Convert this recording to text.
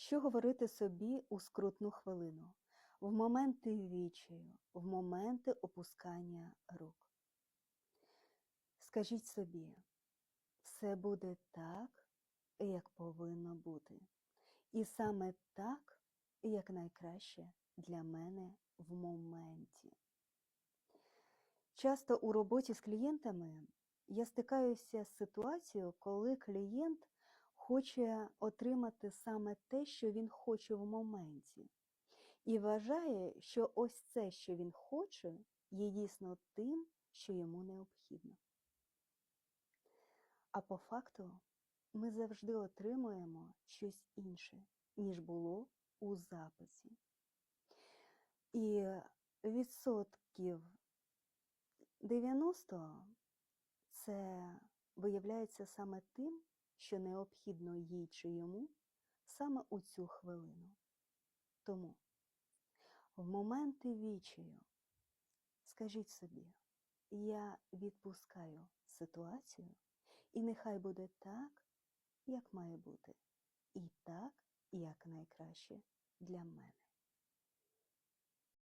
Що говорити собі у скрутну хвилину, в моменти відчаю, в моменти опускання рук? Скажіть собі, все буде так, як повинно бути. І саме так, як найкраще для мене в моменті. Часто у роботі з клієнтами я стикаюся з ситуацією, коли клієнт хоче отримати саме те, що він хоче в моменті, і вважає, що ось це, що він хоче, є дійсно тим, що йому необхідно. А по факту ми завжди отримуємо щось інше, ніж було у записі. І відсотків 90 це виявляється саме тим, що необхідно їй чи йому саме у цю хвилину. Тому в моменти відчаю скажіть собі, я відпускаю ситуацію, і нехай буде так, як має бути, і так, як найкраще для мене.